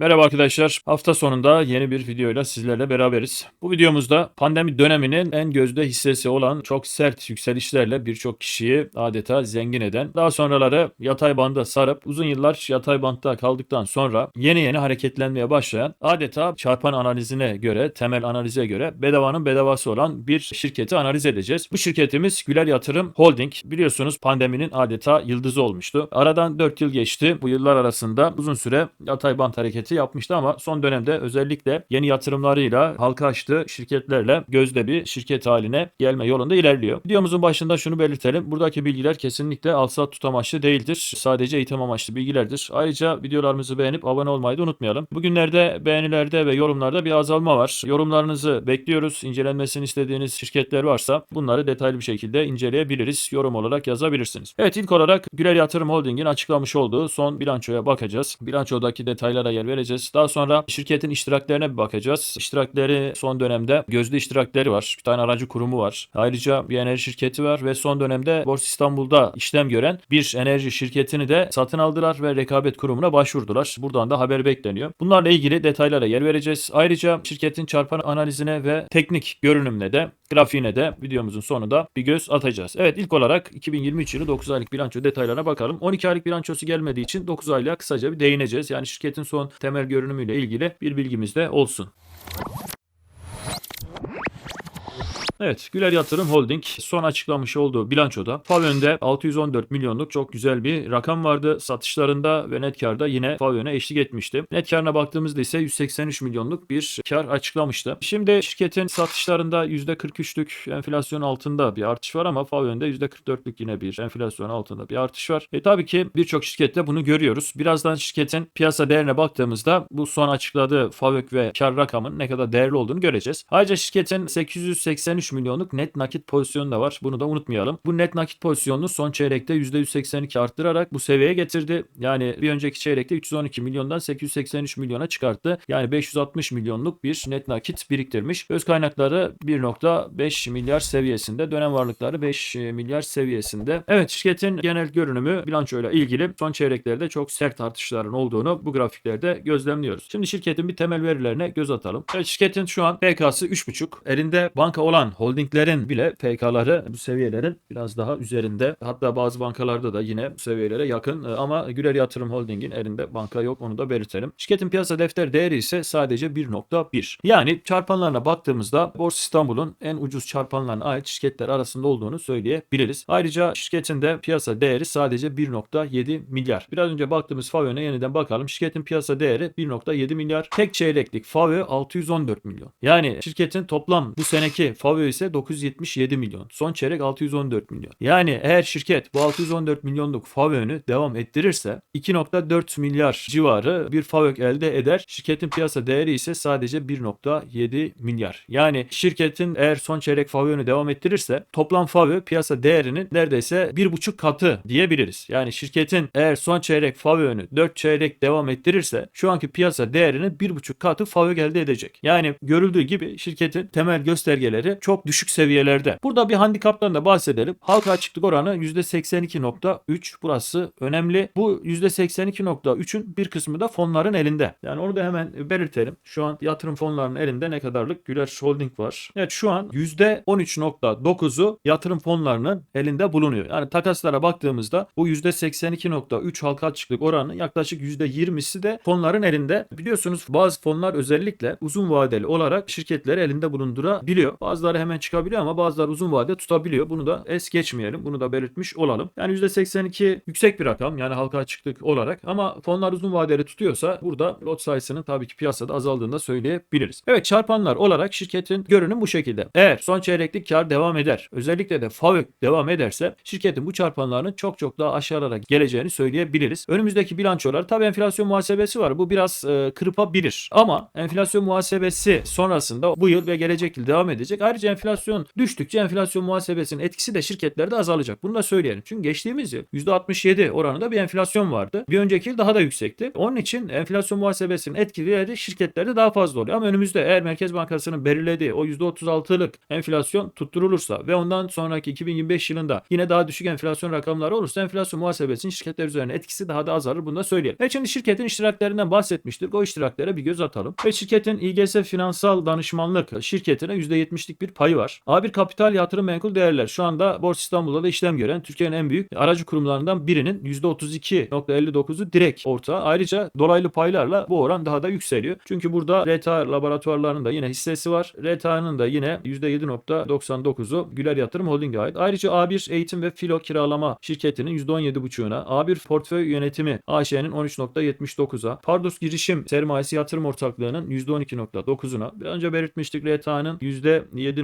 Merhaba arkadaşlar. Hafta sonunda yeni bir videoyla sizlerle beraberiz. Bu videomuzda pandemi döneminin en gözde hissesi olan çok sert yükselişlerle birçok kişiyi adeta zengin eden, daha sonraları yatay banda sarıp uzun yıllar yatay bantta kaldıktan sonra yeni yeni hareketlenmeye başlayan, adeta çarpan analizine göre, temel analize göre bedavanın bedavası olan bir şirketi analiz edeceğiz. Bu şirketimiz Güler Yatırım Holding. Biliyorsunuz pandeminin adeta yıldızı olmuştu. Aradan 4 yıl geçti. Bu yıllar arasında uzun süre yatay bant hareketi yapmıştı ama son dönemde özellikle yeni yatırımlarıyla halka açtığı şirketlerle gözde bir şirket haline gelme yolunda ilerliyor. Videomuzun başında şunu belirtelim. Buradaki bilgiler kesinlikle alsat tut amaçlı değildir. Sadece eğitim amaçlı bilgilerdir. Ayrıca videolarımızı beğenip abone olmayı da unutmayalım. Bugünlerde beğenilerde ve yorumlarda bir azalma var. Yorumlarınızı bekliyoruz. İncelenmesini istediğiniz şirketler varsa bunları detaylı bir şekilde inceleyebiliriz. Yorum olarak yazabilirsiniz. Evet ilk olarak Güler Yatırım Holding'in açıklamış olduğu son bilançoya bakacağız. Bilançodaki detaylara yer vereceğiz. Daha sonra şirketin iştiraklerine bir bakacağız. İştirakleri son dönemde gözde iştirakleri var. Bir tane aracı kurumu var. Ayrıca bir enerji şirketi var ve son dönemde Borsa İstanbul'da işlem gören bir enerji şirketini de satın aldılar ve rekabet kurumuna başvurdular. Buradan da haber bekleniyor. Bunlarla ilgili detaylara yer vereceğiz. Ayrıca şirketin çarpan analizine ve teknik görünümüne de grafiğine de videomuzun sonunda bir göz atacağız. Evet ilk olarak 2023 yılı 9 aylık bilanço detaylarına bakalım. 12 aylık bilançosu gelmediği için 9 aylığa kısaca bir değineceğiz. Yani şirketin son temel görünümüyle ilgili bir bilgimiz de olsun. Evet, Güler Yatırım Holding son açıklamış olduğu bilançoda Favön'de 614 milyonluk çok güzel bir rakam vardı. Satışlarında ve net karda yine Favön'e eşlik etmişti. Net karına baktığımızda ise 183 milyonluk bir kar açıklamıştı. Şimdi şirketin satışlarında %43'lük enflasyon altında bir artış var ama Favön'de %44'lük yine bir enflasyon altında bir artış var. E tabii ki birçok şirkette bunu görüyoruz. Birazdan şirketin piyasa değerine baktığımızda bu son açıkladığı FAVÖK ve kar rakamının ne kadar değerli olduğunu göreceğiz. Ayrıca şirketin 883 milyonluk net nakit pozisyonu da var. Bunu da unutmayalım. Bu net nakit pozisyonunu son çeyrekte %182 arttırarak bu seviyeye getirdi. Yani bir önceki çeyrekte 312 milyondan 883 milyona çıkarttı. Yani 560 milyonluk bir net nakit biriktirmiş. Öz kaynakları 1.5 milyar seviyesinde. Dönem varlıkları 5 milyar seviyesinde. Evet şirketin genel görünümü bilançoyla ilgili son çeyreklerde çok sert artışların olduğunu bu grafiklerde gözlemliyoruz. Şimdi şirketin bir temel verilerine göz atalım. Evet şirketin şu an PK'sı 3.5. Elinde banka olan holdinglerin bile PK'ları bu seviyelerin biraz daha üzerinde. Hatta bazı bankalarda da yine bu seviyelere yakın. Ee, Ama Güler Yatırım Holding'in elinde banka yok onu da belirtelim. Şirketin piyasa defter değeri ise sadece 1.1. Yani çarpanlarına baktığımızda Borsa İstanbul'un en ucuz çarpanlarına ait şirketler arasında olduğunu söyleyebiliriz. Ayrıca şirketin de piyasa değeri sadece 1.7 milyar. Biraz önce baktığımız FAVÖ'ne yeniden bakalım. Şirketin piyasa değeri 1.7 milyar. Tek çeyreklik FAVÖ 614 milyon. Yani şirketin toplam bu seneki FAVÖ ise 977 milyon. Son çeyrek 614 milyon. Yani eğer şirket bu 614 milyonluk FAVÖ'nü devam ettirirse 2.4 milyar civarı bir FAVÖK elde eder. Şirketin piyasa değeri ise sadece 1.7 milyar. Yani şirketin eğer son çeyrek FAVÖ'nü devam ettirirse toplam FAVÖ piyasa değerinin neredeyse 1.5 katı diyebiliriz. Yani şirketin eğer son çeyrek FAVÖ'nü 4 çeyrek devam ettirirse şu anki piyasa değerinin 1.5 katı FAVÖK elde edecek. Yani görüldüğü gibi şirketin temel göstergeleri çok düşük seviyelerde. Burada bir handikaptan da bahsedelim. Halka açıklık oranı %82.3 burası önemli. Bu %82.3'ün bir kısmı da fonların elinde. Yani onu da hemen belirtelim. Şu an yatırım fonlarının elinde ne kadarlık Güler Holding var. Evet şu an %13.9'u yatırım fonlarının elinde bulunuyor. Yani takaslara baktığımızda bu %82.3 halka açıklık oranı yaklaşık %20'si de fonların elinde. Biliyorsunuz bazı fonlar özellikle uzun vadeli olarak şirketleri elinde bulundurabiliyor. Bazıları hemen çıkabiliyor ama bazıları uzun vadede tutabiliyor. Bunu da es geçmeyelim. Bunu da belirtmiş olalım. Yani %82 yüksek bir rakam yani halka açıklık olarak ama fonlar uzun vadeli tutuyorsa burada lot sayısının tabii ki piyasada azaldığını da söyleyebiliriz. Evet çarpanlar olarak şirketin görünüm bu şekilde. Eğer son çeyreklik kar devam eder. Özellikle de FAVÖK devam ederse şirketin bu çarpanlarının çok çok daha aşağılara geleceğini söyleyebiliriz. Önümüzdeki bilançolar tabii enflasyon muhasebesi var. Bu biraz e, kırpabilir. Ama enflasyon muhasebesi sonrasında bu yıl ve gelecek yıl devam edecek. Ayrıca enflasyon düştükçe enflasyon muhasebesinin etkisi de şirketlerde azalacak. Bunu da söyleyelim. Çünkü geçtiğimiz yıl %67 oranında bir enflasyon vardı. Bir önceki yıl daha da yüksekti. Onun için enflasyon muhasebesinin etkileri şirketlerde daha fazla oluyor. Ama önümüzde eğer Merkez Bankası'nın belirlediği o %36'lık enflasyon tutturulursa ve ondan sonraki 2025 yılında yine daha düşük enflasyon rakamları olursa enflasyon muhasebesinin şirketler üzerine etkisi daha da azalır. Bunu da söyleyelim. Ve şimdi şirketin iştiraklerinden bahsetmiştik. O iştiraklere bir göz atalım. Ve şirketin İGS Finansal Danışmanlık şirketine %70'lik bir payı var. A1 Kapital Yatırım Menkul Değerler şu anda Borsa İstanbul'da da işlem gören Türkiye'nin en büyük aracı kurumlarından birinin %32.59'u direkt ortağı. Ayrıca dolaylı paylarla bu oran daha da yükseliyor. Çünkü burada RTA laboratuvarlarının da yine hissesi var. RTA'nın da yine %7.99'u Güler Yatırım Holding'e ait. Ayrıca A1 Eğitim ve Filo Kiralama şirketinin %17.5'una, A1 Portföy Yönetimi AŞ'nin 13.79'a, Pardus Girişim Sermayesi Yatırım Ortaklığı'nın %12.9'una, bir önce belirtmiştik RTA'nın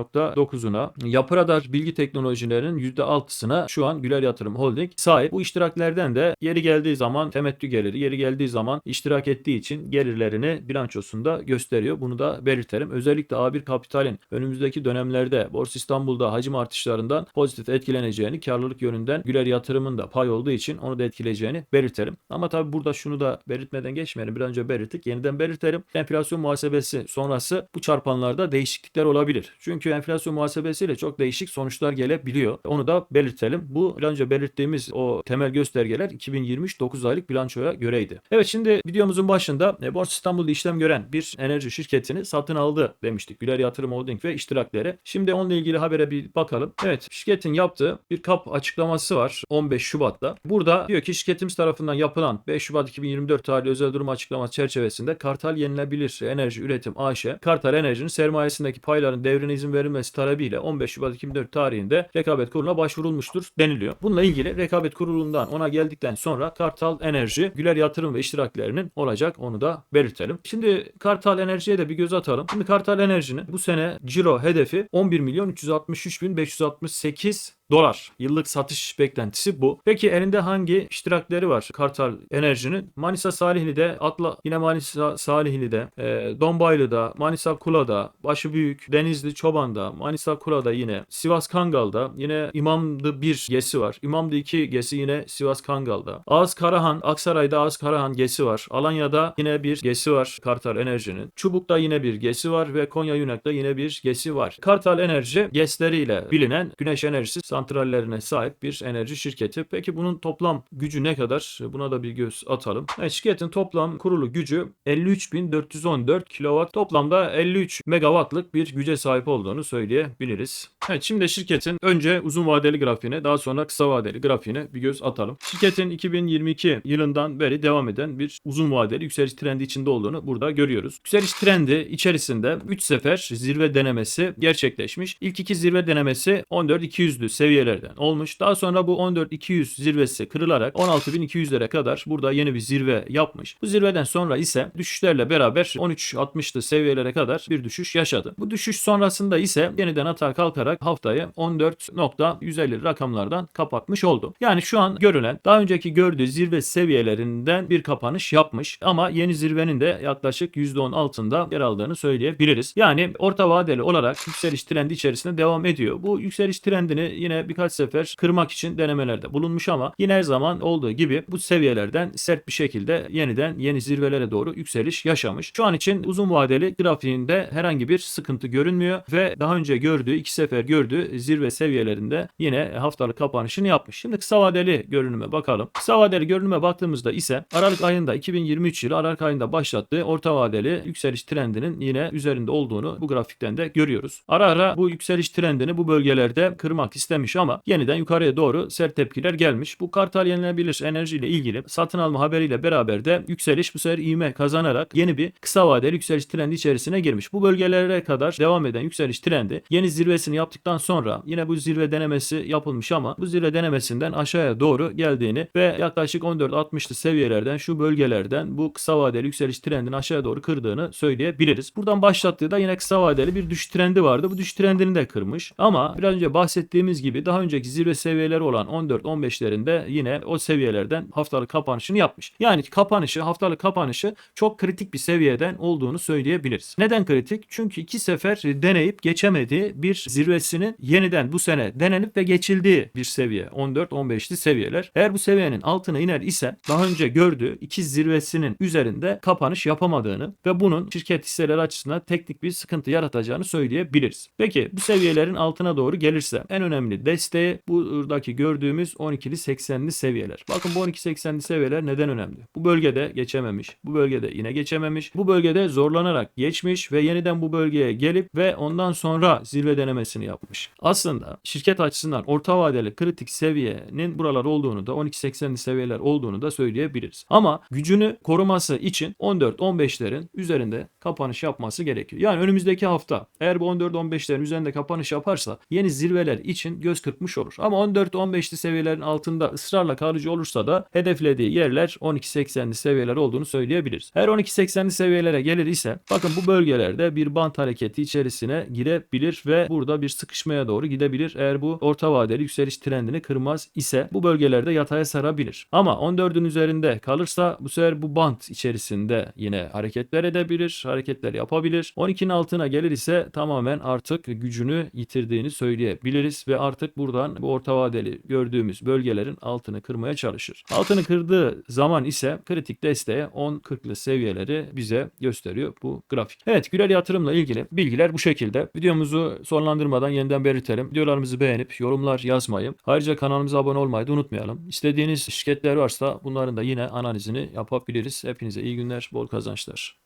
%7.9'una, Yapı Radar Bilgi Teknolojilerinin %6'sına şu an Güler Yatırım Holding sahip. Bu iştiraklerden de yeri geldiği zaman temettü geliri, yeri geldiği zaman iştirak ettiği için gelirlerini bilançosunda gösteriyor. Bunu da belirtelim. Özellikle A1 Kapital'in önümüzdeki dönemlerde Borsa İstanbul'da hacim artışlarından pozitif etkileneceğini, karlılık yönünden Güler Yatırım'ın da pay olduğu için onu da etkileyeceğini belirtelim. Ama tabi burada şunu da belirtmeden geçmeyelim. Bir önce belirttik. Yeniden belirtelim. Enflasyon muhasebesi sonrası bu çarpanlarda değişiklikler olabilir. Çünkü enflasyon muhasebesiyle çok değişik sonuçlar gelebiliyor. Onu da belirtelim. Bu önce belirttiğimiz o temel göstergeler 2023 9 aylık bilançoya göreydi. Evet şimdi videomuzun başında e, Borsa İstanbul'da işlem gören bir enerji şirketini satın aldı demiştik. Güler Yatırım Holding ve iştirakleri. Şimdi onunla ilgili habere bir bakalım. Evet şirketin yaptığı bir kap açıklaması var 15 Şubat'ta. Burada diyor ki şirketimiz tarafından yapılan 5 Şubat 2024 tarihli özel durum açıklaması çerçevesinde Kartal Yenilebilir Enerji Üretim AŞ, Kartal Enerji'nin sermayesindeki payların devrine izin verilmesi talebiyle 15 Şubat 2024 tarihinde rekabet kuruluna başvurulmuştur deniliyor. Bununla ilgili rekabet kurulundan ona geldikten sonra Kartal Enerji, Güler Yatırım ve iştiraklerinin olacak onu da belirtelim. Şimdi Kartal Enerji'ye de bir göz atalım. Şimdi Kartal Enerji'nin bu sene ciro hedefi 11 milyon 363 bin 568 dolar. Yıllık satış beklentisi bu. Peki elinde hangi iştirakleri var Kartal Enerji'nin? Manisa Salihli'de, Atla yine Manisa Salihli'de, e, Dombaylı'da, Manisa Kula'da, Başıbüyük, Denizli Çoban'da, Manisa Kula'da yine, Sivas Kangal'da, yine İmamdı 1 gesi var. İmamdı 2 gesi yine Sivas Kangal'da. Ağız Karahan, Aksaray'da Ağız Karahan gesi var. Alanya'da yine bir gesi var Kartal Enerji'nin. Çubuk'ta yine bir gesi var ve Konya Yunak'ta yine bir gesi var. Kartal Enerji gesleriyle bilinen güneş enerjisi santrallerine sahip bir enerji şirketi. Peki bunun toplam gücü ne kadar? Buna da bir göz atalım. Evet, şirketin toplam kurulu gücü 53.414 kW. Toplamda 53 megawattlık bir güce sahip olduğunu söyleyebiliriz. Evet şimdi şirketin önce uzun vadeli grafiğine daha sonra kısa vadeli grafiğine bir göz atalım. Şirketin 2022 yılından beri devam eden bir uzun vadeli yükseliş trendi içinde olduğunu burada görüyoruz. Yükseliş trendi içerisinde 3 sefer zirve denemesi gerçekleşmiş. İlk iki zirve denemesi 14.200'lü seviyelerden olmuş. Daha sonra bu 14.200 zirvesi kırılarak 16.200'lere kadar burada yeni bir zirve yapmış. Bu zirveden sonra ise düşüşlerle beraber 13.60'lı seviyelere kadar bir düşüş yaşadı. Bu düşüş sonrasında ise yeniden atağa kalkarak haftayı 14.150 rakamlardan kapatmış oldu. Yani şu an görülen daha önceki gördüğü zirve seviyelerinden bir kapanış yapmış ama yeni zirvenin de yaklaşık %10 altında yer aldığını söyleyebiliriz. Yani orta vadeli olarak yükseliş trendi içerisinde devam ediyor. Bu yükseliş trendini yine birkaç sefer kırmak için denemelerde bulunmuş ama yine her zaman olduğu gibi bu seviyelerden sert bir şekilde yeniden yeni zirvelere doğru yükseliş yaşamış. Şu an için uzun vadeli grafiğinde herhangi bir sıkıntı görünmüyor ve daha önce gördüğü iki sefer gördüğü zirve seviyelerinde yine haftalık kapanışını yapmış. Şimdi kısa vadeli görünüme bakalım. Kısa vadeli görünüme baktığımızda ise Aralık ayında 2023 yılı Aralık ayında başlattığı orta vadeli yükseliş trendinin yine üzerinde olduğunu bu grafikten de görüyoruz. Ara ara bu yükseliş trendini bu bölgelerde kırmak istemiş ama yeniden yukarıya doğru sert tepkiler gelmiş. Bu Kartal yenilebilir enerji ile ilgili satın alma haberiyle beraber de yükseliş bu sefer ivme kazanarak yeni bir kısa vadeli yükseliş trendi içerisine girmiş. Bu bölgelere kadar devam eden yükseliş trendi yeni zirvesini yaptıktan sonra yine bu zirve denemesi yapılmış ama bu zirve denemesinden aşağıya doğru geldiğini ve yaklaşık 14-60'lı seviyelerden şu bölgelerden bu kısa vadeli yükseliş trendini aşağıya doğru kırdığını söyleyebiliriz. Buradan başlattığı da yine kısa vadeli bir düşüş trendi vardı. Bu düşüş trendini de kırmış. Ama biraz önce bahsettiğimiz gibi gibi daha önceki zirve seviyeleri olan 14-15'lerinde yine o seviyelerden haftalık kapanışını yapmış. Yani kapanışı, haftalık kapanışı çok kritik bir seviyeden olduğunu söyleyebiliriz. Neden kritik? Çünkü iki sefer deneyip geçemediği bir zirvesinin yeniden bu sene denenip ve geçildiği bir seviye. 14-15'li seviyeler. Eğer bu seviyenin altına iner ise daha önce gördüğü iki zirvesinin üzerinde kapanış yapamadığını ve bunun şirket hisseleri açısından teknik bir sıkıntı yaratacağını söyleyebiliriz. Peki bu seviyelerin altına doğru gelirse en önemli desteği buradaki gördüğümüz 12'li 80'li seviyeler. Bakın bu 12-80'li seviyeler neden önemli? Bu bölgede geçememiş. Bu bölgede yine geçememiş. Bu bölgede zorlanarak geçmiş ve yeniden bu bölgeye gelip ve ondan sonra zirve denemesini yapmış. Aslında şirket açısından orta vadeli kritik seviyenin buralar olduğunu da 12-80'li seviyeler olduğunu da söyleyebiliriz. Ama gücünü koruması için 14-15'lerin üzerinde kapanış yapması gerekiyor. Yani önümüzdeki hafta eğer bu 14-15'lerin üzerinde kapanış yaparsa yeni zirveler için göz kırpmış olur. Ama 14-15'li seviyelerin altında ısrarla kalıcı olursa da hedeflediği yerler 12-80'li seviyeler olduğunu söyleyebiliriz. Eğer 12-80'li seviyelere gelir ise bakın bu bölgelerde bir bant hareketi içerisine girebilir ve burada bir sıkışmaya doğru gidebilir. Eğer bu orta vadeli yükseliş trendini kırmaz ise bu bölgelerde yataya sarabilir. Ama 14'ün üzerinde kalırsa bu sefer bu bant içerisinde yine hareketler edebilir, hareketler yapabilir. 12'nin altına gelir ise tamamen artık gücünü yitirdiğini söyleyebiliriz ve artık buradan bu orta vadeli gördüğümüz bölgelerin altını kırmaya çalışır. Altını kırdığı zaman ise kritik desteğe 10-40'lı seviyeleri bize gösteriyor bu grafik. Evet Güler yatırımla ilgili bilgiler bu şekilde. Videomuzu sonlandırmadan yeniden belirtelim. Videolarımızı beğenip yorumlar yazmayı, ayrıca kanalımıza abone olmayı da unutmayalım. İstediğiniz şirketler varsa bunların da yine analizini yapabiliriz. Hepinize iyi günler, bol kazançlar.